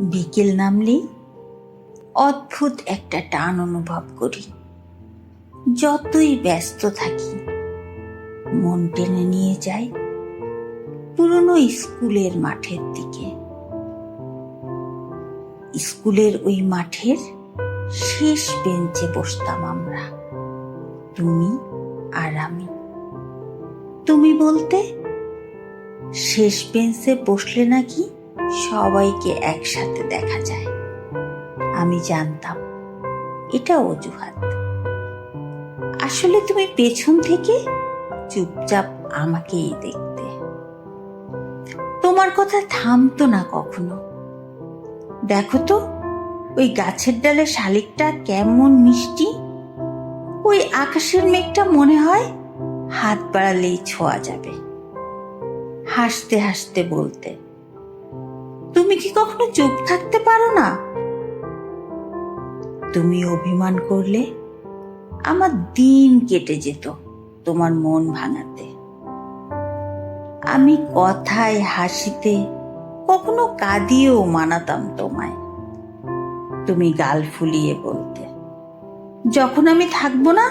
বিকেল নামলেই অদ্ভুত একটা টান অনুভব করি। যতই ব্যস্ত থাকি, মন টেনে নিয়ে যায় পুরনো স্কুলের মাঠের দিকে। স্কুলের ওই মাঠের শেষ বেঞ্চে বসতাম আমরা, তুমি আর আমি। তুমি বলতে, শেষ বেঞ্চে বসলে নাকি সবাইকে একসাথে দেখা যায়। আমি জানতাম, এটা অজুহাত। আসলে তুমি পেছন থেকে চুপচাপ আমাকেই দেখতে। তোমার কথা থামতো না কখনো। দেখো তো, ওই গাছের ডালে শালিকটা কেমন মিষ্টি। ওই আকাশের মেঘটা মনে হয় হাত বাড়ালেই ছোঁয়া যাবে। হাসতে হাসতে বলতে তুমি কি কখনো চুপ থাকতে পারো না? তুমি অভিমান করলে আমার দিন কেটে যেত তোমার মন ভাঙাতে। আমি কথায়, হাসিতে কখনো কাঁদিয়েও মানাতাম তোমায়। তুমি গাল ফুলিয়ে বলতে, যখন আমি থাকব না,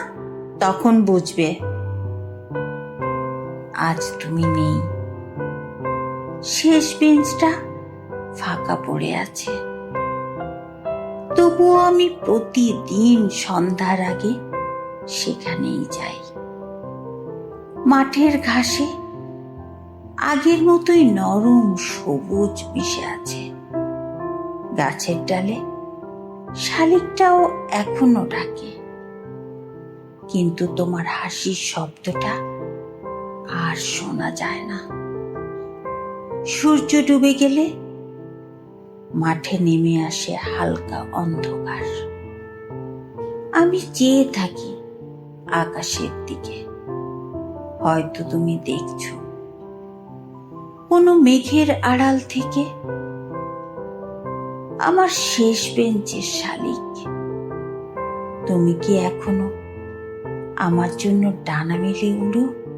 তখন বুঝবে আজ তুমি নেই। শেষ বেঞ্চটা ফাঁকা পড়ে আছে। তবুও আমি প্রতিদিন সন্ধ্যার আগে সেখানেই যাই। মাঠের ঘাসে আগের মতোই নরম সবুজ মিশে আছে। গাছের ডালে শালিকটাও এখনও ডাকে। কিন্তু তোমার হাসির শব্দটা আর শোনা যায় না। সূর্য ডুবে গেলে মাঠে নেমে আসে হালকা অন্ধকার। আমি চেয়ে থাকি আকাশের দিকে। হয়তো তুমি দেখছ কোনো মেঘের আড়াল থেকে। আমার শেষ বেঞ্চের শালিক। তুমি কি এখনও আমার জন্য ডানা মেলে উড়ো?